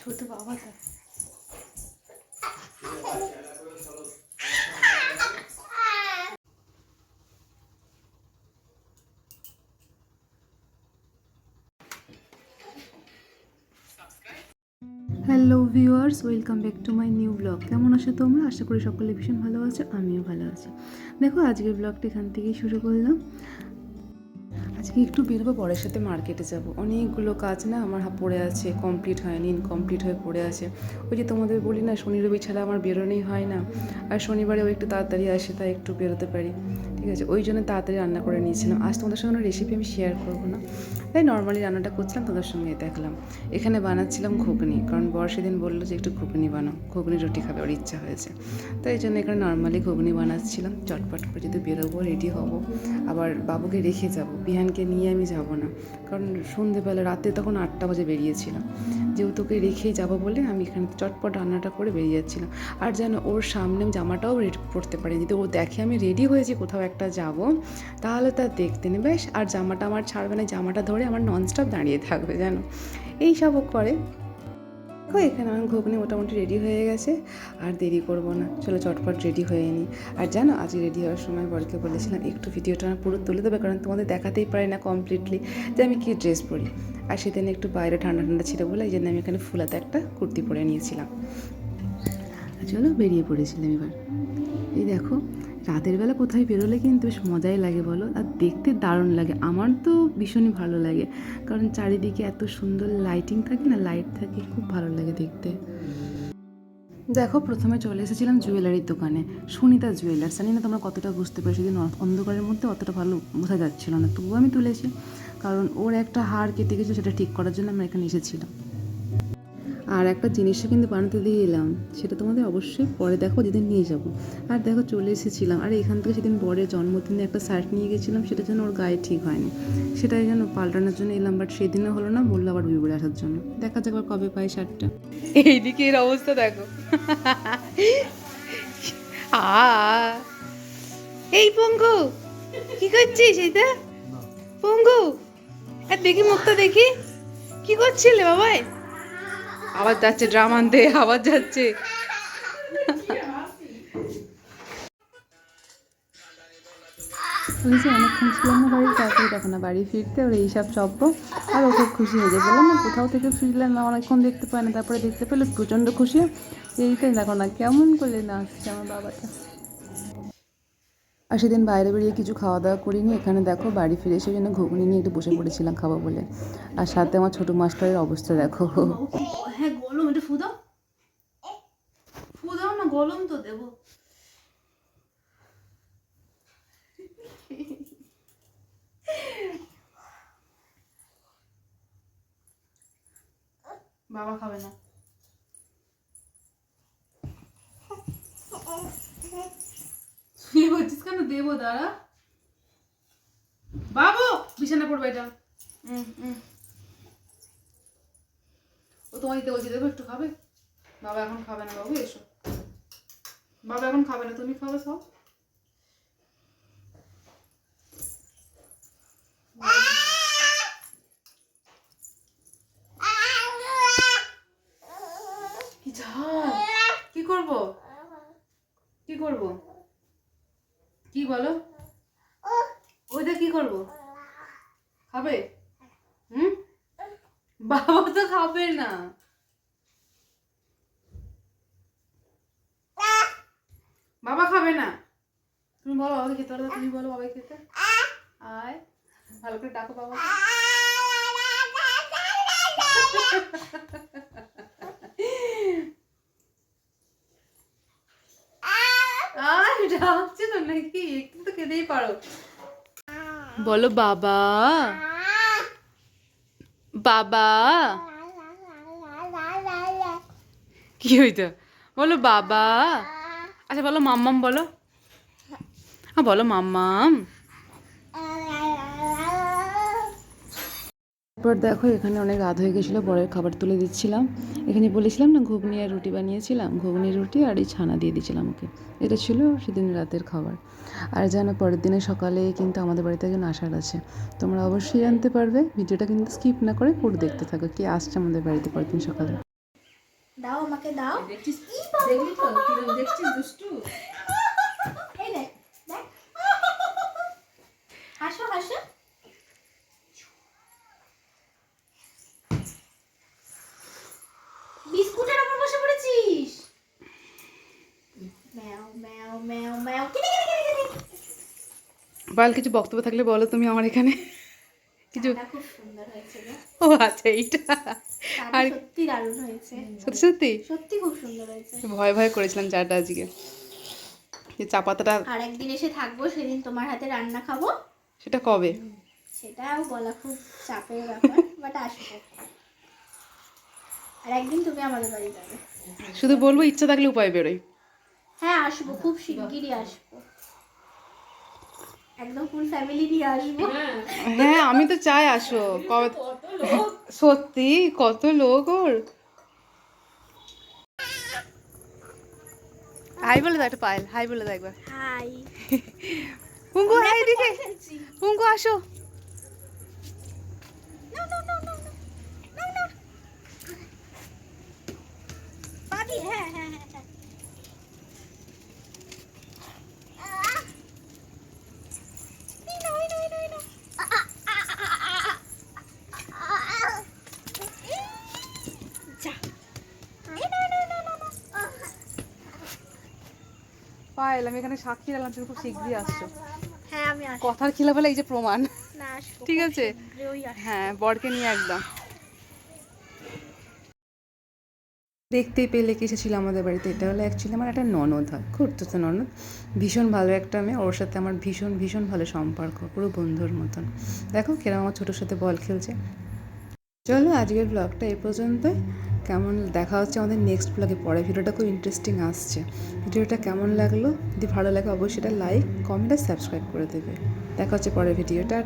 ছোট বাবাটা hello viewers welcome back to my new blog কেমন আছো তোমরা? আশা করি সকলে ভীষণ ভালো আছো, আমিও ভালো আছি। দেখো, আজকের ব্লগটা এখান থেকেই শুরু করলাম। আজকে একটু বেরোবো, পরের সাথে মার্কেটে যাব। অনেকগুলো কাজ না আমার পড়ে আছে কমপ্লিট হয়নি ইনকমপ্লিট হয়ে পড়ে আছে। ওই যে তোমাদের বলি না, শনি রবি ছাড়া আমার বেরোনোই হয় না। আর শনিবারেও একটু তাড়াতাড়ি আসে, তাই একটু বেরোতে পারি। ঠিক আছে? ওই জন্য তাড়াতাড়ি রান্না করে নিয়েছিলাম। আজ তোমাদের সঙ্গে রেসিপি আমি শেয়ার করব না। তাই নর্মালি রান্নাটা করছিলাম, তোমাদের সঙ্গে দেখলাম। এখানে বানাচ্ছিলাম ঘুগনি, কারণ বর সেদিন বলল যে একটু ঘুগনি বানাও। ঘুগনি রুটি খাবে, ওর ইচ্ছা হয়েছে। তাই এই জন্য এখানে নর্মালি ঘুগনি বানাচ্ছিলাম। চটপট করে যদি বেরোবো রেডি হব। আবার বাবুকে রেখে যাব। বিহানকে নিয়ে আমি যাব না। কারণ সন্ধেবেলা, রাতে তখন আটটা বাজে বেরিয়েছিলাম। যেহেতু ওকে রেখেই যাব বলে আমি এখানে চটপট রান্নাটা করে বেরিয়ে যাচ্ছিলাম। আর যেন ওর সামনে জামাটাও রেডি পরতে পারি যদি ও দেখে আমি রেডি হয়েছি কোথাও একটা যাব, তাহলে তার দেখতে নেবে। আর জামাটা আমার ছাড়বে না, জামাটা ধরে আমার ননস্টপ দাঁড়িয়ে থাকবে, জানো? এই সবও করে। দেখো, এখানে আমার ঘুগনি মোটামুটি রেডি হয়ে গেছে, আর দেরি করব না। চলো, চটপট রেডি হয়ে নিই আর জানো আজ রেডি হওয়ার সময় বরকে বলেছিলাম, একটু ভিডিওটা আমার পুরো তুলে দেবে, কারণ তোমাদের দেখাতেই পারি না কমপ্লিটলি যে আমি কী ড্রেস পরি। আর সেদিন একটু বাইরে ঠান্ডা ঠান্ডা ছিল বলে, এই জন্য আমি এখানে ফুলাতে একটা কুর্তি পরে নিয়েছিলাম। চলো, বেরিয়ে পড়েছিলাম এবার। এই দেখো, রাতের বেলা কোথায় বেরোলে কিন্তু বেশ মজাই লাগে বলো। আর দেখতে দারুণ লাগে, আমার তো ভীষণই ভালো লাগে। কারণ চারিদিকে এত সুন্দর লাইটিং থাকে না লাইট থাকে, খুব ভালো লাগে দেখতে। দেখো, প্রথমে চলে এসেছিলাম জুয়েলারির দোকানে, সুনিতা জুয়েলার্স জানি না তোমরা কতটা বুঝতে পারছ সেদিন অন্ধকারের মধ্যে অতটা ভালো বোঝা যাচ্ছিল না, তবুও আমি তুলেছি। কারণ ওর একটা হাড় কেটে গেছে, সেটা ঠিক করার জন্য আমরা এখানে এসেছিলাম। আর একটা জিনিসও কিন্তু বানাতে দিয়ে এলাম, সেটা তোমাদের অবশ্যই পরে দেখো, যেদিন নিয়ে যাব। আর দেখো, চলে এসেছিলাম। আর, এখান থেকে সেদিন বরের জন্মদিনে একটা শার্ট নিয়ে গেছিলাম, সেটা যেন ওর গায়ে ঠিক হয়নি। সেটাই যেন পাল্টানোর জন্য এলাম বাট সেদিনও হলো না, বলল আবার বিবরে আসার জন্য। দেখা যাক কবে পাই শার্টটা এইদিকে এর অবস্থা দেখো। এই পঙ্গু, কি করছিস এটা পঙ্গু আর দেখি মুখটা দেখি। কি করছিলে, বাবাই? আবার যাচ্ছে, ড্রাম আনতে আবার যাচ্ছে। ওই অনেকক্ষণ ছিলাম না বাড়ি তারপরে দেখো না, বাড়ি ফিরতে ওরা এইসব চব্য আর ও খুব খুশি হয়ে যায় বললাম না, কোথাও থেকে ফিরলাম না, অনেকক্ষণ দেখতে পায় না, তারপরে দেখতে পেলে, প্রচণ্ড খুশি এইটাই দেখো না, কেমন করলে না আসছে আমার বাবাটা। আর সেদিন বাইরে বেরিয়ে কিছু খাওয়া দাওয়া করিনি, এখানে দেখো বাড়ি ফিরে এসে জন্য ঘুগনি নিয়ে একটু বসে পড়েছিলাম খাব বলে। আর সাথে আমার ছোটো মাস্টারের অবস্থা দেখো। হ্যাঁ গলম এটা ফু দাও ফু দাও না, গলম তো দেবো। বাবা খাবে না। দেবো দাঁড়া। বাবু বিছানা পড়বে এটা। ও তোমার দিতে বলছি দেবো একটু খাবে? বাবা এখন খাবে না বাবু এসো। বাবা এখন খাবে না তুমি খাবে সব কি করব? কি করব? কি বলো? ওইটা কি করব? খাবে? হুম? বাবা তো খাবে না। বাবা খাবে না। তুমি বলো বাবাকে খেতে পারো তুমি বলো বাবাকে খেতে। আয়। ভালো করে ডাকো বাবা। আয়, ডাকছে নাকি একটু তো খেতেই পারো। বলো, বাবা। বাবা। কি হইতো বলো, বাবা। আচ্ছা বলো, মাম্মাম বলো। হ্যাঁ বলো, মাম্মাম। তারপর দেখো এখানে অনেক রাত হয়ে গেছিল বরের খাবার তুলে দিচ্ছিলাম। এখানে বলেছিলাম না ঘুগনি আর রুটি বানিয়েছিলাম। ঘুগনি রুটি আর এই ছানা দিয়ে দিয়েছিলাম ওকে। এটা ছিল সেদিন রাতের খাবার। আর যেন পরের দিনে সকালে কিন্তু আমাদের বাড়িতে একজন আসার আছে। তোমরা অবশ্যই জানতে পারবে ভিডিওটা কিন্তু স্কিপ না করে পুরো দেখতে থাকো কি আসছে আমাদের বাড়িতে পরের দিন সকালে। দাও আমাকে দাও। দেখছিস? দেখছিস দুষ্টু এই দেখ দেখ হাসো হাসো বিস্কুটের উপর বসে পড়েছিস ম্যাও ম্যাও ম্যাও ম্যাও কিনে কিনে কিনে কিনে বাল কিছু বক্তব্য থাকলে বলো তুমি আমার এখানে। কিছু খুব সুন্দর হয়েছে ও আচ্ছা এইটা। আর- সত্যি দারুণ হয়েছে। সত্যি সত্যি? সত্যি খুব সুন্দর হয়েছে। ভয় ভয় করেছিলাম চাটা আজকে। যে চা পাতাটা আর একদিন এসে থাকব সেদিন তোমার হাতে রান্না খাব। সেটা কবে? সেটাও বলা খুব চাপের ব্যাপার বাট আসব। আর একদিন তুমি আমাদের বাড়ি যাবে। শুধু বলব ইচ্ছা থাকলে উপায় বেরোয়। হ্যাঁ আসব খুব শিগগিরই আসব। একদম ফুল ফ্যামিলি নিয়ে আসব। হ্যাঁ আমি তো চাই আসো। সত্যি কত লোক ওর। হাই বলে দাও একটা পায়েল হাই বলে দাও একবার। হাই। পুঙ্কু হাই এদিকে পুঙ্কু আসো। হ্যাঁ হ্যাঁ হ্যাঁ। পায়েল আমি এখানে সাক্ষী রাখলাম তুমি খুব শিগগিরই আসছো। হ্যাঁ আমি কথার খিলা ফেলে এই যে প্রমাণ? ঠিক আছে? হ্যাঁ বরকে নিয়ে একদম। দেখতেই পেলে কি এসেছিল আমাদের বাড়িতে। এটা হলো অ্যাকচুয়ালি আমার একটা ননদ হয় খুঁড়তো ননদ। ভীষণ ভালো একটা মেয়ে ওর সাথে আমার ভীষণ ভীষণ ভালো সম্পর্ক পুরো বন্ধুর মতন। দেখো কেরম আমার ছোটোর সাথে বল খেলছে। চলো আজকের ব্লগটা এই পর্যন্তই। কেমন দেখা হচ্ছে আমাদের নেক্সট ব্লগে পরে ভিডিওটা খুব ইন্টারেস্টিং আসছে। ভিডিওটা কেমন লাগল? যদি ভালো লাগে অবশ্যই এটা লাইক কমেন্ট আর সাবস্ক্রাইব করে দেবে। দেখা হচ্ছে পরের ভিডিওটা